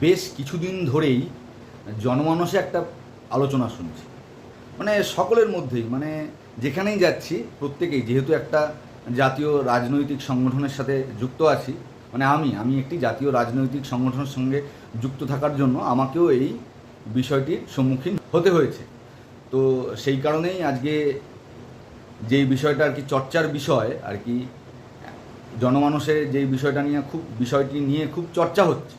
বেশ কিছুদিন ধরেই জনমানসে একটা আলোচনা শুনছি। মানে সকলের মধ্যেই মানে যেখানেই যাচ্ছি, প্রত্যেকেই, যেহেতু একটা জাতীয় রাজনৈতিক সংগঠনের সাথে যুক্ত আছি মানে আমি আমি একটি জাতীয় রাজনৈতিক সংগঠনের সঙ্গে যুক্ত থাকার জন্য আমাকেও এই বিষয়টির সম্মুখীন হতে হয়েছে। তো সেই কারণেই আজকে যেই বিষয়টা আর কি চর্চার বিষয়, আর কি জনমানসে যেই বিষয়টা নিয়ে খুব, বিষয়টি নিয়ে খুব চর্চা হচ্ছে।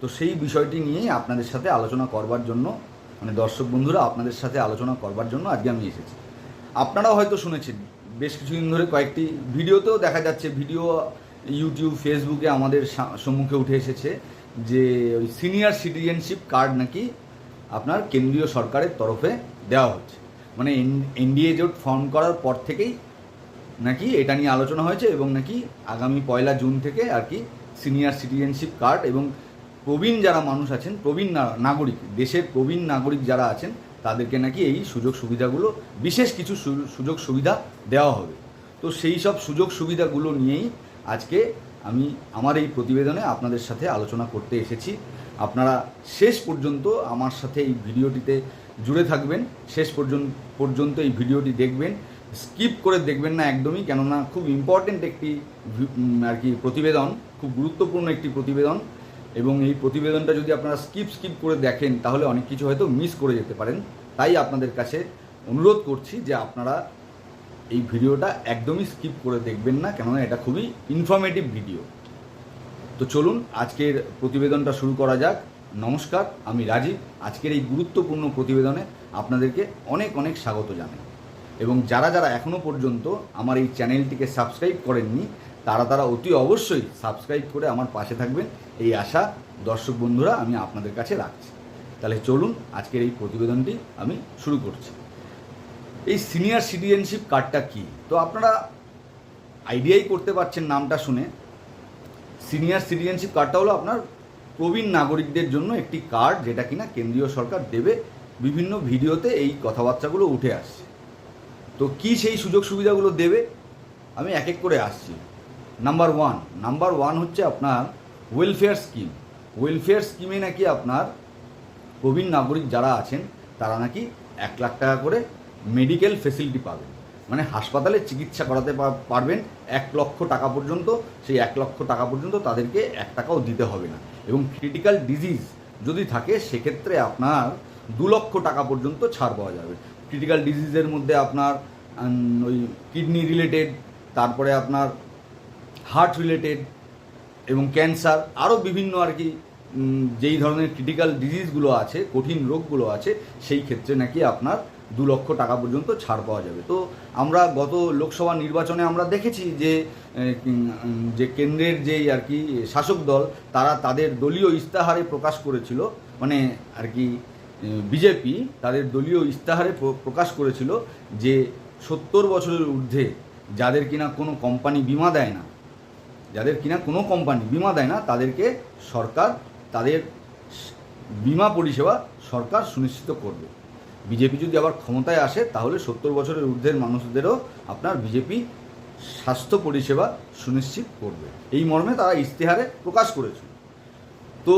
তো সেই বিষয়টি নিয়েই আপনাদের সাথে আলোচনা করবার জন্য মানে দর্শক বন্ধুরা আপনাদের সাথে আলোচনা করবার জন্য আজকে আমি এসেছি। আপনারাও হয়তো শুনেছেন, বেশ কিছুদিন ধরে কয়েকটি ভিডিওতেও দেখা যাচ্ছে, ভিডিও ইউটিউব, ফেসবুকে আমাদের সম্মুখে উঠে এসেছে যে ওই সিনিয়র সিটিজেনশিপ কার্ড নাকি আপনার কেন্দ্রীয় সরকারের তরফে দেওয়া হচ্ছে। মানে এনডিএ জোট ফর্ম করার পর থেকেই নাকি এটা নিয়ে আলোচনা হয়েছে এবং নাকি আগামী পয়লা জুন থেকে আর কি সিনিয়র সিটিজেনশিপ কার্ড এবং প্রবীণ যারা মানুষ আছেন, প্রবীণ নাগরিক, দেশের প্রবীণ নাগরিক যারা আছেন, তাদেরকে নাকি এই সুযোগ সুবিধাগুলো, বিশেষ কিছু সুযোগ সুবিধা দেওয়া হবে। তো সেই সব সুযোগ সুবিধাগুলো নিয়েই আজকে আমি আমার এই প্রতিবেদনে আপনাদের সাথে আলোচনা করতে এসেছি। আপনারা শেষ পর্যন্ত আমার সাথে এই ভিডিওটিতে জুড়ে থাকবেন। শেষ পর্যন্ত পর্যন্ত এই ভিডিওটি দেখবেন। স্কিপ করে দেখবেন না একদমই, কেননা খুব ইম্পর্টেন্ট একটি আর কি প্রতিবেদন, খুব গুরুত্বপূর্ণ একটি প্রতিবেদন। এবং এই প্রতিবেদনটা যদি আপনারা স্কিপ স্কিপ করে দেখেন, তাহলে অনেক কিছু হয়তো মিস করে যেতে পারেন। তাই আপনাদের কাছে অনুরোধ করছি যে আপনারা এই ভিডিওটা একদমই স্কিপ করে দেখবেন না, কেননা এটা খুবই ইনফরমেটিভ ভিডিও তো চলুন, আজকের প্রতিবেদনটা শুরু করা যাক। নমস্কার, আমি রাজীব। আজকের এই গুরুত্বপূর্ণ প্রতিবেদনে আপনাদেরকে অনেক অনেক স্বাগত জানাই। এবং যারা যারা এখনও পর্যন্ত আমার এই চ্যানেলটিকে সাবস্ক্রাইব করেননি তারা তারা অতি অবশ্যই সাবস্ক্রাইব করে আমার পাশে থাকবেন এই আশা দর্শক বন্ধুরা আমি আপনাদের কাছে রাখছি। তাহলে চলুন আজকের এই প্রতিবেদনটি আমি শুরু করছি। এই সিনিয়র সিটিজেনশিপ কার্ডটা কি? তো আপনারা আইডিয়াই করতে পারছেন নামটা শুনে। সিনিয়র সিটিজেনশিপ কার্ডটা হলো আপনার প্রবীণ নাগরিকদের জন্য একটি কার্ড যেটা কিনা কেন্দ্রীয় সরকার দেবে। বিভিন্ন ভিডিওতে এই কথাবার্তাগুলো উঠে আসছে। তো কি সেই সুযোগ সুবিধাগুলো দেবে? আমি এক এক করে আসছি। নাম্বার ওয়ান নাম্বার ওয়ান হচ্ছে আপনার ওয়েলফেয়ার স্কিম ওয়েলফেয়ার স্কিমে নাকি আপনার প্রবীণ নাগরিক যারা আছেন, তারা নাকি এক লাখ টাকা করে মেডিকেল ফেসিলিটি পাবেন। মানে হাসপাতালে চিকিৎসা করাতে পারবেন এক লক্ষ টাকা পর্যন্ত। সেই এক লক্ষ টাকা পর্যন্ত তাদেরকে এক টাকাও দিতে হবে না। এবং ক্রিটিক্যাল ডিজিজ যদি থাকে, সেক্ষেত্রে আপনার দু লক্ষ টাকা পর্যন্ত ছাড় পাওয়া যাবে। ক্রিটিক্যাল ডিজিজের মধ্যে আপনার ওই কিডনি রিলেটেড তারপরে আপনার হার্ট রিলেটেড এবং ক্যান্সার আরও বিভিন্ন আর কি যেই ধরনের ক্রিটিক্যাল ডিজিজগুলো আছে, কঠিন রোগগুলো আছে, সেই ক্ষেত্রে নাকি আপনার দু লক্ষ টাকা পর্যন্ত ছাড় পাওয়া যাবে। তো আমরা গত লোকসভা নির্বাচনে আমরা দেখেছি যে যে কেন্দ্রের যেই আর কি শাসক দল, তারা তাদের দলীয় ইস্তাহারে প্রকাশ করেছিল মানে আর কি বিজেপি তাদের দলীয় ইস্তাহারে প্রকাশ করেছিল যে, সত্তর বছরের ঊর্ধ্বে যাদের কিনা কোনো কোম্পানি বিমা দেয় না যাদের কিনা কোনো কোম্পানি বিমা দেয় না, তাদেরকে সরকার, তাদের বিমা পরিষেবা সরকার সুনিশ্চিত করবে। বিজেপি যদি আবার ক্ষমতায় আসে, তাহলে সত্তর বছরের ঊর্ধ্বের মানুষদেরও আপনার বিজেপি স্বাস্থ্য পরিষেবা সুনিশ্চিত করবে। এই মর্মে তারা ইশতেহারে প্রকাশ করেছে। তো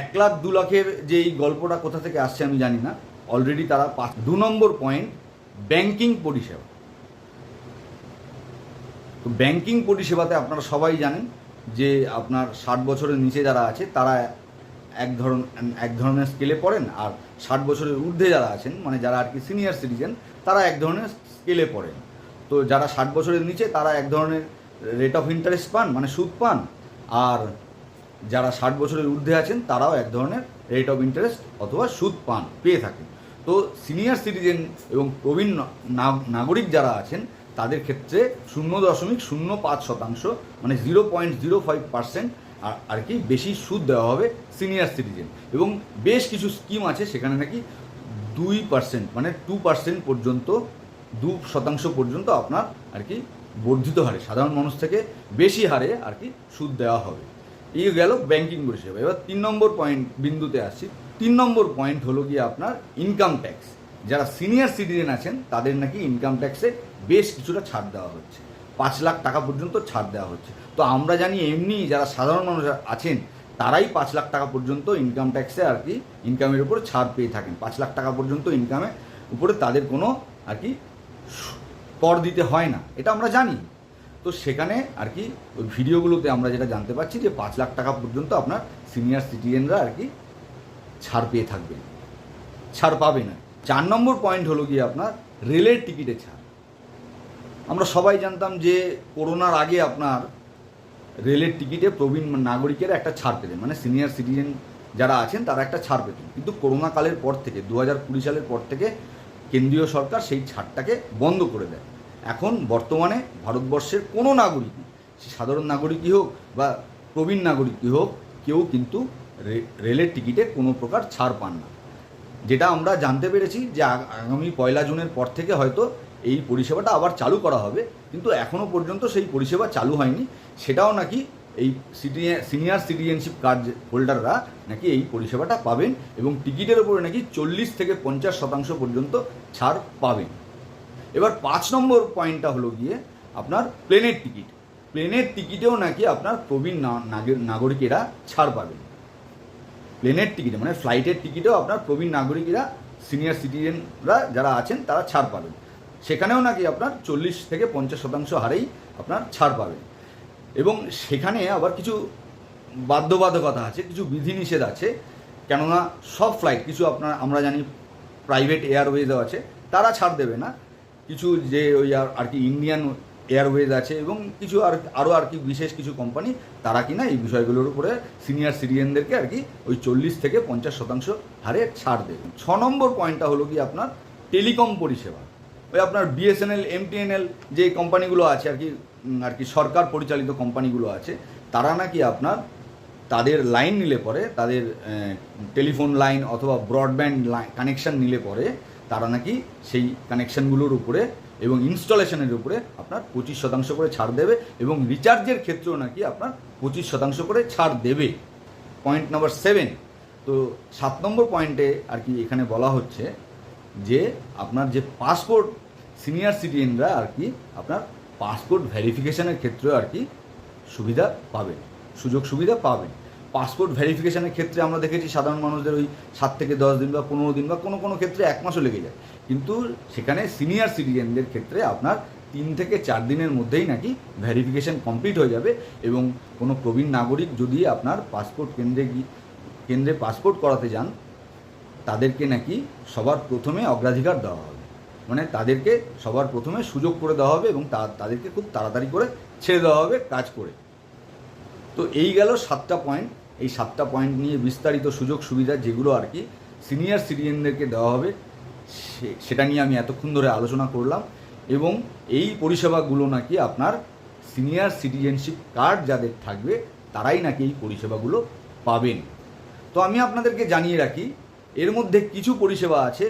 এক লাখ দু লাখের যে এই গল্পটা কোথা থেকে আসছে আমি জানি না। অলরেডি তারা পাঁচ দু নম্বর পয়েন্ট ব্যাংকিং পরিষেবা। তো ব্যাংকিং পরিষেবাতে আপনারা সবাই জানেন যে আপনার ষাট বছরের নিচে যারা আছে, তারা এক ধরন, এক ধরনের স্কেলে পড়েন আর ষাট বছরের ঊর্ধ্বে যারা আছেন মানে যারা আর কি সিনিয়র সিটিজেন তারা এক ধরনের স্কেলে পড়েন। তো যারা ষাট বছরের নিচে, তারা এক ধরনের রেট অফ ইন্টারেস্ট পান মানে সুদ পান। আর যারা ষাট বছরের ঊর্ধ্বে আছেন, তারাও এক ধরনের রেট অফ ইন্টারেস্ট অথবা সুদ পান, পেয়ে থাকেন। তো সিনিয়র সিটিজেন এবং প্রবীণ নাগরিক যারা আছেন তাদের ক্ষেত্রে শূন্য দশমিক শূন্য পাঁচ শতাংশ মানে zero point zero five percent, আর আর কি বেশি সুদ দেওয়া হবে সিনিয়র সিটিজেন। এবং বেশ কিছু স্কিম আছে সেখানে নাকি দুই পার্সেন্ট মানে টু পার্সেন্ট পর্যন্ত, দু শতাংশ পর্যন্ত আপনার আর কি বর্ধিত হারে, সাধারণ মানুষ থেকে বেশি হারে আর কি সুদ দেওয়া হবে। এই গেল ব্যাংকিং পরিষেবা। এবার তিন নম্বর পয়েন্ট বিন্দুতে আসছি তিন নম্বর পয়েন্ট হলো গিয়ে আপনার ইনকাম ট্যাক্স যারা সিনিয়র সিটিজেন আছেন, তাদের নাকি ইনকাম ট্যাক্সে বেশ কিছুটা ছাড় দেওয়া হচ্ছে। পাঁচ লাখ টাকা পর্যন্ত ছাড় দেওয়া হচ্ছে। তো আমরা জানি এমনি যারা সাধারণ মানুষ আছেন, তারাই পাঁচ লাখ টাকা পর্যন্ত ইনকাম ট্যাক্সে আর কি ইনকামের উপর ছাড় পেয়ে থাকেন। পাঁচ লাখ টাকা পর্যন্ত ইনকামে উপরে তাদের কোনো আর কি কর দিতে হয় না। এটা আমরা জানি। তো সেখানে আর কি ওই ভিডিওগুলোতে আমরা যেটা জানতে পারছি যে পাঁচ লাখ টাকা পর্যন্ত আপনার সিনিয়র সিটিজেনরা আর কি ছাড় পেয়ে থাকবেন। ছাড় পাবে না। চার নম্বর পয়েন্ট হলো গিয়ে আপনার রেলের টিকিটে ছাড়। আমরা সবাই জানতাম যে করোনার আগে আপনার রেলের টিকিটে প্রবীণ নাগরিকের একটা ছাড় পেতেন মানে সিনিয়র সিটিজেন যারা আছেন তারা একটা ছাড় পেতেন। কিন্তু করোনা কালের পর থেকে দু হাজার কুড়ি সালের পর থেকে কেন্দ্রীয় সরকার সেই ছাড়টাকে বন্ধ করে দেয়। এখন বর্তমানে ভারতবর্ষের কোনো নাগরিক সে সাধারণ নাগরিকই হোক বা প্রবীণ নাগরিকই হোক, কেউ কিন্তু রেলের টিকিটে কোনো প্রকার ছাড় পান না। যেটা আমরা জানতে পেরেছি যে আগামী পয়লা জুনের পর থেকে হয়তো এই পরিষেবাটা আবার চালু করা হবে, কিন্তু এখনও পর্যন্ত সেই পরিষেবা চালু হয়নি। সেটাও নাকি এই সিনিয়র সিটিজেনশিপ কার্ড হোল্ডাররা নাকি এই পরিষেবাটা পাবেন এবং টিকিটের উপরে নাকি চল্লিশ থেকে পঞ্চাশ শতাংশ পর্যন্ত ছাড় পাবেন। এবার পাঁচ নম্বর পয়েন্টটা হলো গিয়ে আপনার প্লেনের টিকিট। প্লেনের টিকিটেও নাকি আপনার প্রবীণ নাগরিকেরা ছাড় পাবেন। প্লেনের টিকিটে মানে ফ্লাইটের টিকিটেও আপনার প্রবীণ নাগরিকরা, সিনিয়র সিটিজেনরা যারা আছেন তারা ছাড় পাবেন। সেখানেও নাকি আপনার চল্লিশ থেকে পঞ্চাশ শতাংশ হারেই আপনার ছাড় পাবেন। এবং সেখানে আবার কিছু বাধ্যবাধকতা আছে, কিছু বিধিনিষেধ আছে, কেননা সব ফ্লাইট কিছু আপনার, আমরা জানি প্রাইভেট এয়ারওয়েজও আছে, তারা ছাড় দেবে না। কিছু যে ওই আর কি ইন্ডিয়ান এয়ারওয়েজ আছে এবং কিছু আর, আরও আর কি বিশেষ কিছু কোম্পানি তারা কিনা এই বিষয়গুলোর উপরে সিনিয়র সিটিজেনদেরকে আর কি ওই চল্লিশ থেকে পঞ্চাশ শতাংশ হারে ছাড় দেবে। ছ নম্বর পয়েন্টটা হলো কি আপনার টেলিকম পরিষেবা। ওই আপনার বিএসএনএল এমটিএনএল যে কোম্পানিগুলো আছে আর কি আর কি সরকার পরিচালিত কোম্পানিগুলো আছে, তারা নাকি আপনার তাদের লাইন নিলে পরে, তাদের টেলিফোন লাইন অথবা ব্রডব্যান্ড লাইন কানেকশান নিলে পরে, তারা নাকি সেই কানেকশনগুলোর উপরে এবং ইনস্টলেশনের উপরে আপনার পঁচিশ শতাংশ করে ছাড় দেবে এবং রিচার্জের ক্ষেত্রেও নাকি আপনার পঁচিশ শতাংশ করে ছাড় দেবে। পয়েন্ট নাম্বার সেভেন তো সাত নম্বর পয়েন্টে আর কি এখানে বলা হচ্ছে যে আপনার যে পাসপোর্ট সিনিয়র সিটিজেনরা আর কি আপনার পাসপোর্ট ভেরিফিকেশনের ক্ষেত্রেও আর কি সুবিধা পাবেন, সুযোগ সুবিধা পাবেন। পাসপোর্ট ভেরিফিকেশনের ক্ষেত্রে আমরা দেখেছি সাধারণ মানুষদের ওই সাত থেকে দশ দিন বা পনেরো দিন বা কোনো কোনো ক্ষেত্রে এক মাসও লেগে যায়। কিন্তু সেখানে সিনিয়র সিটিজেনদের ক্ষেত্রে আপনার তিন থেকে চার দিনের মধ্যেই নাকি ভেরিফিকেশন কমপ্লিট হয়ে যাবে এবং কোনো প্রবীণ নাগরিক যদি আপনার পাসপোর্ট কেন্দ্রে গিয়ে, কেন্দ্রে পাসপোর্ট করাতে যান তাদেরকে নাকি সবার প্রথমে অগ্রাধিকার দেওয়া হবে। মানে তাদেরকে সবার প্রথমে সুযোগ করে দেওয়া হবে এবং তাদেরকে খুব তাড়াতাড়ি করে ছেড়ে দেওয়া হবে কাজ করে। তো এই গেল সাতটা পয়েন্ট এই সাতটা পয়েন্ট নিয়ে বিস্তারিত সুযোগ সুবিধা যেগুলো আর কি সিনিয়র সিটিজেনদেরকে দেওয়া হবে সেটা নিয়ে আমি এতক্ষণ ধরে আলোচনা করলাম এবং এই পরিষেবাগুলো নাকি আপনার সিনিয়র সিটিজেনশিপ কার্ড যাদের থাকবে, তারাই নাকি এই পরিষেবাগুলো পাবেন। তো আমি আপনাদেরকে জানিয়ে রাখি এর মধ্যে কিছু পরিষেবা আছে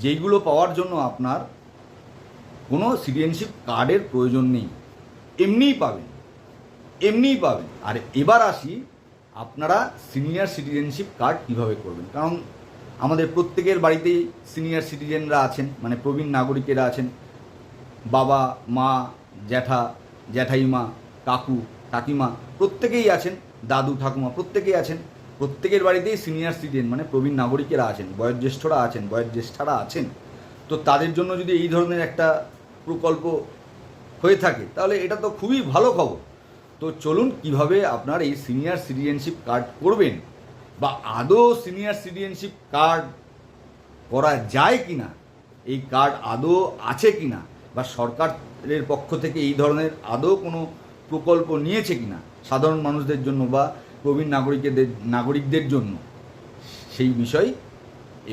যেইগুলো পাওয়ার জন্য আপনার কোনো সিটিজেনশিপ কার্ডের প্রয়োজন নেই। এমনিই পাবেন। এমনিই পাবেন। আর এবার আসি আপনারা সিনিয়র সিটিজেনশিপ কার্ড কীভাবে করবেন। কারণ আমাদের প্রত্যেকের বাড়িতেই সিনিয়র সিটিজেনরা আছেন মানে প্রবীণ নাগরিকেরা আছেন। বাবা, মা, জ্যাঠা, জ্যাঠাইমা, কাকু, কাকিমা প্রত্যেকেই আছেন, দাদু, ঠাকুমা প্রত্যেকেই আছেন। প্রত্যেকের বাড়িতেই সিনিয়র সিটিজেন মানে প্রবীণ নাগরিকেরা আছেন, বয়োজ্যেষ্ঠরা আছেন, বয়োজ্যেষ্ঠারা আছেন। তো তাদের জন্য যদি এই ধরনের একটা প্রকল্প হয়ে থাকে, তাহলে এটা তো খুবই ভালো খবর। তো চলুন কীভাবে আপনার এই সিনিয়র সিটিজেনশিপ কার্ড করবেন, বা আদৌ সিনিয়র সিটিজেনশিপ কার্ড করা যায় কি না এই কার্ড আদৌ আছে কি না বা সরকারের পক্ষ থেকে এই ধরনের আদৌ কোনো প্রকল্প নিয়েছে কি না সাধারণ মানুষদের জন্য বা প্রবীণ নাগরিকদের নাগরিকদের জন্য। সেই বিষয়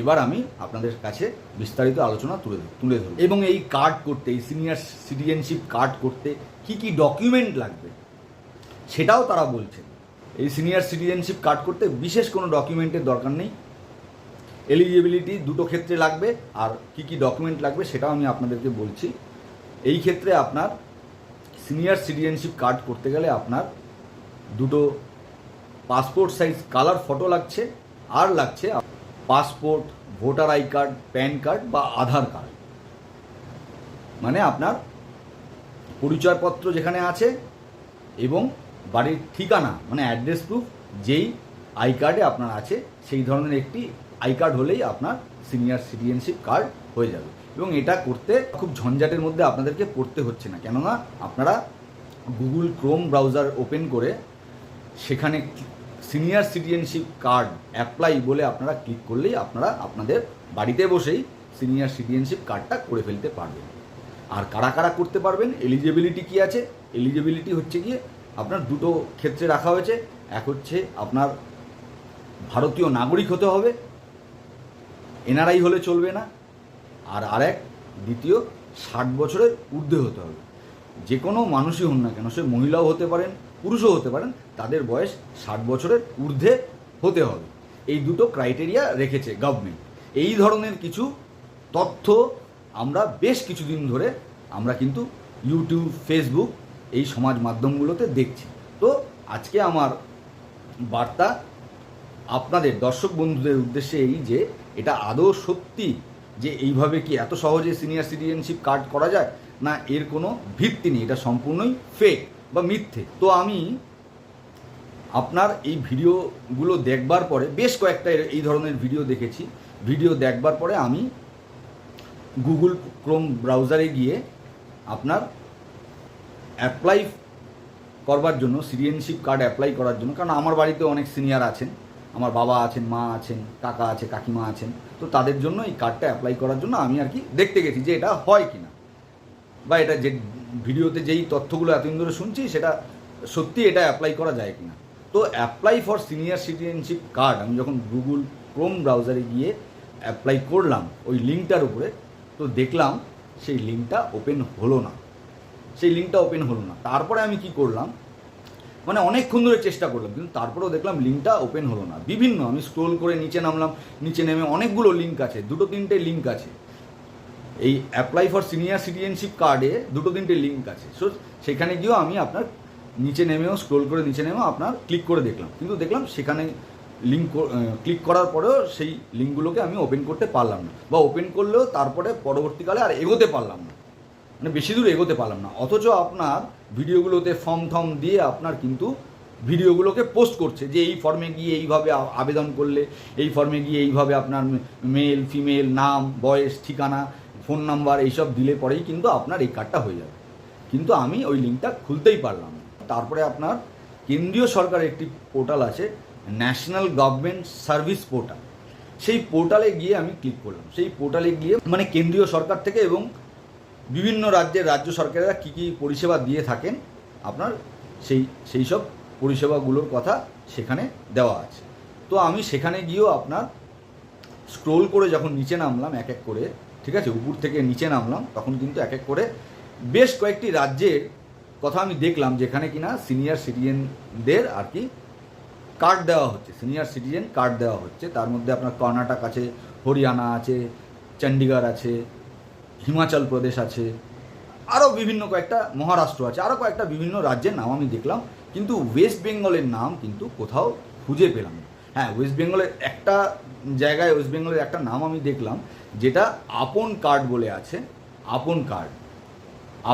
এবার আমি আপনাদের কাছে বিস্তারিত আলোচনা তুলে তুলে ধরব। এবং এই কার্ড করতে, এই সিনিয়র সিটিজেনশিপ কার্ড করতে কি কি ডকুমেন্ট লাগবে সেটাও তারা বলছেন। এই সিনিয়র সিটিজেনশিপ কার্ড করতে বিশেষ কোনো ডকুমেন্টের দরকার নেই। এলিজিবিলিটি দুটো ক্ষেত্রে লাগবে আর কি কি ডকুমেন্ট লাগবে সেটাও আমি আপনাদেরকে বলছি। এই ক্ষেত্রে আপনার সিনিয়র সিটিজেনশিপ কার্ড করতে গেলে আপনার দুটো পাসপোর্ট সাইজ, কালার, ফটো লাগছে, আর লাগছে passport, voter I card, PAN card বা আধার কার্ড। মানে আপনার পরিচয়পত্র যেখানে আছে এবং বাড়ির ঠিকানা মানে অ্যাড্রেস প্রুফ, যেই আই কার্ডে আপনার আছে, সেই ধরনের একটি আই কার্ড হলেই আপনার সিনিয়র সিটিজেনশিপ কার্ড হয়ে যাবে। এবং এটা করতে খুব ঝঞ্ঝাটের মধ্যে আপনাদেরকে পড়তে হচ্ছে না। কেননা আপনারা গুগল ক্রোম ব্রাউজার ওপেন করে সেখানে সিনিয়র সিটিজেনশিপ কার্ড অ্যাপ্লাই বলে আপনারা ক্লিক করলেই আপনারা আপনাদের বাড়িতে বসেই সিনিয়র সিটিজেনশিপ কার্ডটা করে ফেলতে পারবেন। আর কারা কারা করতে পারবেন? এলিজিবিলিটি কি আছে? এলিজিবিলিটি হচ্ছে গিয়ে আপনার দুটো ক্ষেত্রে রাখা হয়েছে। এক হচ্ছে আপনার ভারতীয় নাগরিক হতে হবে। এনআরআই হলে চলবে না। আর আরেক, দ্বিতীয়, ষাট বছরের ঊর্ধ্বে হতে হবে। যে কোনো মানুষই হন না কেন, সে মহিলাও হতে পারেন পুরুষও হতে পারেন, তাদের বয়স ষাট বছরের ঊর্ধ্বে হতে হবে। এই দুটো ক্রাইটেরিয়া রেখেছে গভর্নমেন্ট এই ধরনের কিছু তথ্য আমরা বেশ কিছুদিন ধরে আমরা কিন্তু ইউটিউব ফেসবুক এই সমাজ মাধ্যমগুলোতে দেখছি। তো আজকে আমার বার্তা আপনাদের দর্শক বন্ধুদের উদ্দেশ্যে এই যে, এটা আদৌ সত্যি যে এইভাবে কি এত সহজে সিনিয়র সিটিজেনশিপ কার্ড করা যায়? না এর কোনো ভিত্তি নেই, এটা সম্পূর্ণই ফেক বা মিথ্যে। তো আমি আপনার এই ভিডিওগুলো দেখবার পরে, বেশ কয়েকটা এই ধরনের ভিডিও দেখেছি। ভিডিও দেখবার পরে আমি গুগল ক্রোম ব্রাউজারে গিয়ে আপনার অ্যাপ্লাই করবার জন্য সিটিজেনশিপ কার্ড অ্যাপ্লাই করার জন্য, কারণ আমার বাড়িতে অনেক সিনিয়র আছেন, আমার বাবা আছেন, মা আছেন, কাকা আছে, কাকিমা আছেন, তো তাদের জন্য এই কার্ডটা অ্যাপ্লাই করার জন্য আমি আর কি দেখতে গেছি যে এটা হয় কি না বা এটা যে ভিডিওতে যেই তথ্যগুলো এতদিন ধরে শুনছি, সেটা সত্যি এটা অ্যাপ্লাই করা যায় কিনা? তো apply for senior citizenship card আমি যখন গুগল ক্রোম ব্রাউজারে গিয়ে অ্যাপ্লাই করলাম, ওই লিঙ্কটার উপরে, তো দেখলাম সেই লিঙ্কটা ওপেন হলো না। সেই লিঙ্কটা ওপেন হলো না। তারপরে আমি কি করলাম মানে অনেকক্ষণ ধরে চেষ্টা করলাম, কিন্তু তারপরেও দেখলাম লিঙ্কটা ওপেন হলো না। বিভিন্ন, আমি স্ক্রোল করে নিচে নামলাম, নিচে নেমে অনেকগুলো লিঙ্ক আছে, দুটো তিনটে লিঙ্ক আছে। এই অ্যাপ্লাই ফর সিনিয়র সিটিজেনশিপ কার্ডে দুটো তিনটে লিঙ্ক আছে। সো সেখানে গিয়েও আমি আপনার নিচে নেমেও স্ক্রোল করে নিচে নেমেও আপনার ক্লিক করে দেখলাম। কিন্তু দেখলাম সেখানে লিঙ্ক ক্লিক করার পরেও সেই লিঙ্কগুলোকে আমি ওপেন করতে পারলাম না। বা ওপেন করলেও তারপরে পরবর্তীকালে আর এগোতে পারলাম না। মানে বেশি দূর এগোতে পারলাম না। অথচ আপনার ভিডিওগুলোতে ফর্ম থর্ম দিয়ে আপনার কিন্তু ভিডিওগুলোকে পোস্ট করছে যে এই ফর্মে গিয়ে এইভাবে আবেদন করলে, এই ফর্মে গিয়ে এইভাবে আপনার মেল ফিমেল নাম, বয়স, ঠিকানা ফোন নাম্বার এইসব দিলে পরেই কিন্তু আপনার এই কার্ডটা হয়ে যাবে। কিন্তু আমি ওই লিঙ্কটা খুলতেই পারলাম তারপরে আপনার কেন্দ্রীয় সরকারের একটি পোর্টাল আছে, ন্যাশনাল গভর্নমেন্ট সার্ভিস পোর্টাল। সেই পোর্টালে গিয়ে আমি ক্লিক করলাম। সেই পোর্টালে গিয়ে মানে কেন্দ্রীয় সরকার থেকে এবং বিভিন্ন রাজ্যের রাজ্য সরকারেরা কী কী পরিষেবা দিয়ে থাকেন, আপনার সেই সেই সব পরিষেবাগুলোর কথা সেখানে দেওয়া আছে। তো আমি সেখানে গিয়েও আপনার স্ক্রোল করে যখন নিচে নামলাম এক এক করে ঠিক আছে, উপর থেকে নিচে নামলাম। তখন কিন্তু এক এক করে বেশ কয়েকটি রাজ্যের কথা আমি দেখলাম যেখানে কিনা সিনিয়র সিটিজেনদের আর কি কার্ড দেওয়া হচ্ছে। সিনিয়র সিটিজেন কার্ড দেওয়া হচ্ছে। তার মধ্যে আপনার কর্ণাটক আছে, হরিয়ানা আছে চণ্ডীগড় আছে, হিমাচল প্রদেশ আছে, আরও বিভিন্ন কয়েকটা মহারাষ্ট্র আছে, আরও কয়েকটা বিভিন্ন রাজ্যের নাম আমি দেখলাম। কিন্তু ওয়েস্ট বেঙ্গলের নাম কিন্তু কোথাও খুঁজে পেলাম হ্যাঁ ওয়েস্ট বেঙ্গলের একটা জায়গায় ওয়েস্ট বেঙ্গলের একটা নাম আমি দেখলাম। যেটা আপন কার্ড বলে আছে, আপন কার্ড।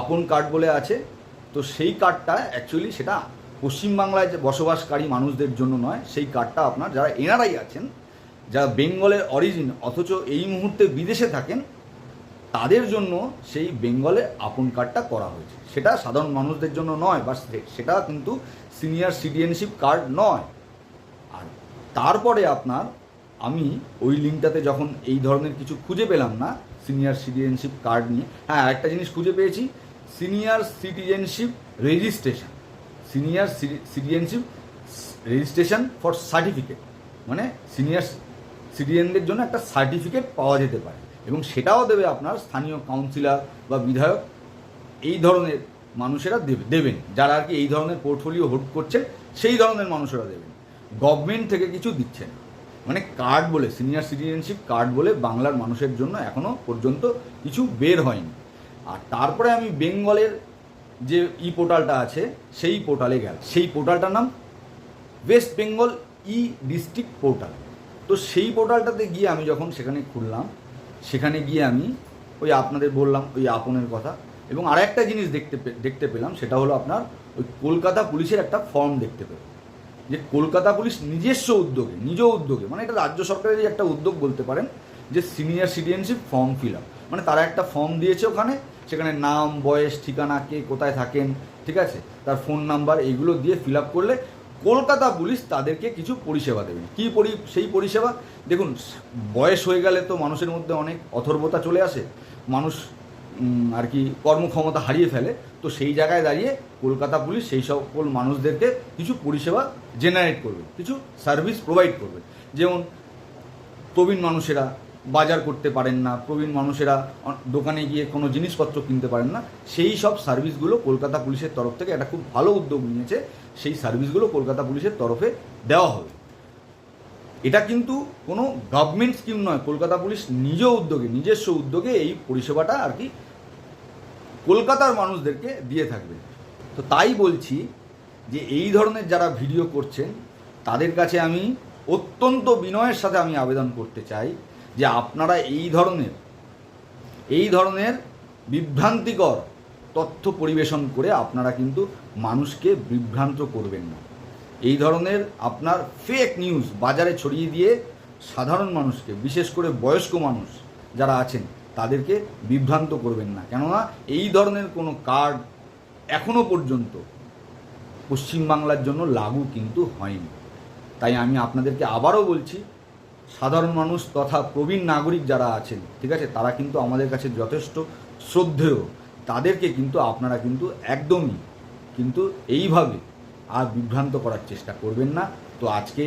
আপন কার্ড বলে আছে, তো সেই কার্ডটা অ্যাকচুয়ালি সেটা পশ্চিমবাংলায় যে বসবাসকারী মানুষদের জন্য নয়, সেই কার্ডটা আপনার যারা এনআরআই আছেন, যারা বেঙ্গলের অরিজিন অথচ এই মুহূর্তে বিদেশে থাকেন, তাদের জন্য সেই বেঙ্গলে আপন কার্ডটা করা হয়েছে। সেটা সাধারণ মানুষদের জন্য নয় বা সেটা কিন্তু সিনিয়র সিটিজেনশিপ কার্ড নয়। আর তারপরে আপনার আমি ওই লিঙ্কটাতে যখন এই ধরনের কিছু খুঁজে পেলাম না সিনিয়র সিটিজেনশিপ কার্ড নিয়ে হ্যাঁ একটা জিনিস খুঁজে পেয়েছি senior citizenship registration senior citizenship registration for certificate মানে সিনিয়র সিটিজেনদের জন্য একটা সার্টিফিকেট পাওয়া যেতে পারে, এবং সেটাও দেবে আপনার স্থানীয় কাউন্সিলর বা বিধায়ক, এই ধরনের মানুষেরা দেবে, দেবেন, যারা আর কি এই ধরনের পোর্টফোলিও হোল্ড করছেন, সেই ধরনের মানুষেরা দেবেন। গভর্নমেন্ট থেকে কিছু দিচ্ছে না। মানে কার্ড বলে সিনিয়র সিটিজেনশিপ কার্ড বলে বাংলার মানুষের জন্য এখনও পর্যন্ত কিছু বের হয়নি। আর তারপরে আমি বেঙ্গলের যে ই পোর্টালটা আছে, সেই পোর্টালে গেল সেই পোর্টালটার নাম west Bengal e district portal তো সেই পোর্টালটাতে গিয়ে আমি যখন সেখানে খুললাম, সেখানে গিয়ে আমি ওই আপনাদের বললাম, ওই আপনের কথা। এবং আর একটা জিনিস দেখতে দেখতে পেলাম, সেটা হলো আপনার ওই কলকাতা পুলিশের একটা ফর্ম দেখতে পেলাম। যে কলকাতা পুলিশ নিজস্ব উদ্যোগে, নিজ উদ্যোগে মানে এটা রাজ্য সরকারের একটা উদ্যোগ বলতে পারেন, যে senior citizenship form fill up মানে তারা একটা ফর্ম দিয়েছে ওখানে, সেখানে নাম, বয়স, ঠিকানা, কে কোথায় থাকেন, ঠিক আছে? তার ফোন নাম্বার এইগুলো দিয়ে ফিল আপ করলে কলকাতা পুলিশ তাদেরকে কিছু পরিষেবা দেবে। কী পরি, সেই পরিষেবা? দেখুন, বয়স হয়ে গেলে তো মানুষের মধ্যে অনেক অথর্বতা চলে আসে। মানুষ আর কি কর্মক্ষমতা হারিয়ে ফেলে, তো সেই জায়গায় দাঁড়িয়ে কলকাতা পুলিশ সেই সকল মানুষদেরকে কিছু পরিষেবা জেনারেট করবে, কিছু সার্ভিস প্রোভাইড করবে। যেমন প্রবীণ মানুষেরা বাজার করতে পারেন না, প্রবীণ মানুষেরা দোকানে গিয়ে কোনো জিনিসপত্র কিনতে পারেন না, সেই সব সার্ভিসগুলো কলকাতা পুলিশের তরফ থেকে একটা খুব ভালো উদ্যোগ নিয়েছে, সেই সার্ভিসগুলো কলকাতা পুলিশের তরফে দেওয়া হবে। এটা কিন্তু কোনো গভর্নমেন্ট স্কিম নয়, কলকাতা পুলিশ নিজ উদ্যোগে, নিজস্ব উদ্যোগে এই পরিষেবাটা আর কি কলকাতার মানুষদেরকে দিয়ে থাকবে। তো তাই বলছি যে এই ধরনের যারা ভিডিও করছেন, তাদের কাছে আমি অত্যন্ত বিনয়ের সাথে আমি আবেদন করতে চাই যে আপনারা এই ধরনের এই ধরনের বিভ্রান্তিকর তথ্য পরিবেশন করে আপনারা কিন্তু মানুষকে বিভ্রান্ত করবেন না। এই ধরনের আপনার ফেক নিউজ বাজারে ছড়িয়ে দিয়ে সাধারণ মানুষকে, বিশেষ করে বয়স্ক মানুষ যারা আছেন তাদেরকে বিভ্রান্ত করবেন না। কেননা এই ধরনের কোনো কার্ড এখনও পর্যন্ত পশ্চিমবাংলার জন্য লাগু কিন্তু হয়নি। তাই আমি আপনাদেরকে আবারও বলছি, সাধারণ মানুষ তথা প্রবীণ নাগরিক যারা আছেন, ঠিক আছে, তারা কিন্তু আমাদের কাছে যথেষ্ট শ্রদ্ধেয়। তাদেরকে কিন্তু আপনারা কিন্তু একদমই কিন্তু এইভাবে আর বিভ্রান্ত করার চেষ্টা করবেন না। তো আজকে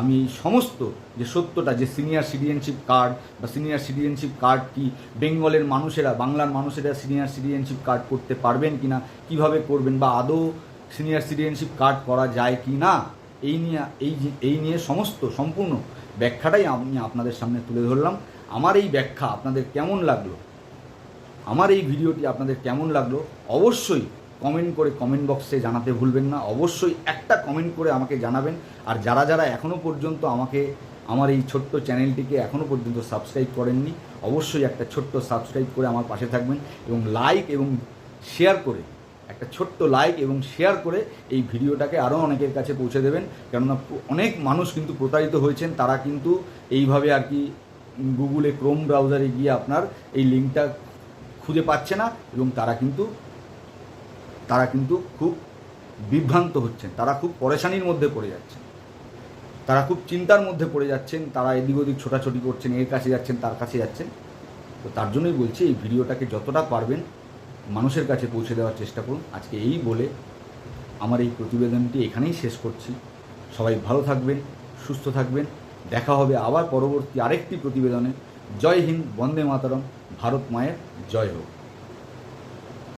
আমি সমস্ত যে সত্যটা, যে সিনিয়র সিটিজেনশিপ কার্ড বা সিনিয়র সিটিজেনশিপ কার্ড কি বেঙ্গলের মানুষেরা, বাংলার মানুষেরা সিনিয়র সিটিজেনশিপ কার্ড করতে পারবেন কি না কীভাবে করবেন বা আদৌ সিনিয়র সিটিজেনশিপ কার্ড করা যায় কি না এই নিয়ে, এই এই নিয়ে সমস্ত, সম্পূর্ণ ব্যাখ্যাটাই আমি আপনাদের সামনে তুলে ধরলাম। আমার এই ব্যাখ্যা আপনাদের কেমন লাগল? আমার এই ভিডিওটি আপনাদের কেমন লাগল? অবশ্যই কমেন্ট করে কমেন্ট বক্সে জানাতে ভুলবেন না। অবশ্যই একটা কমেন্ট করে আমাকে জানাবেন। আর যারা যারা এখনও পর্যন্ত আমাকে আমার এই ছোট্ট চ্যানেলটিকে এখনও পর্যন্ত সাবস্ক্রাইব করেননি, অবশ্যই একটা ছোট্ট সাবস্ক্রাইব করে আমার পাশে থাকবেন এবং লাইক এবং শেয়ার করে, একটা ছোট্ট লাইক এবং শেয়ার করে এই ভিডিওটাকে আরও অনেকের কাছে পৌঁছে দেবেন। কেননা অনেক মানুষ কিন্তু প্রতারিত হয়েছেন, তারা কিন্তু এইভাবে আর কি গুগলে ক্রোম ব্রাউজারে গিয়ে আপনার এই লিঙ্কটা খুঁজে পাচ্ছে না এবং তারা কিন্তু তারা কিন্তু খুব বিভ্রান্ত হচ্ছেন, তারা খুব পরেশানির মধ্যে পড়ে যাচ্ছেন। তারা খুব চিন্তার মধ্যে পড়ে যাচ্ছেন, তারা এদিক ওদিক ছোটাছুটি করছেন, এর কাছে যাচ্ছেন, তার কাছে যাচ্ছেন। তো তার জন্যই বলছি, এই ভিডিওটাকে যতটা পারবেন মানুষের কাছে পৌঁছে দেওয়ার চেষ্টা করুন। আজকে এই বলে আমার এই প্রতিবেদনটি এখানেই শেষ করছি। সবাই ভালো থাকবেন, সুস্থ থাকবেন। দেখা হবে আবার পরবর্তী আরেকটি প্রতিবেদনে। জয় হিন্দ, বন্দে মাতরম, ভারত মায়ের জয় হোক।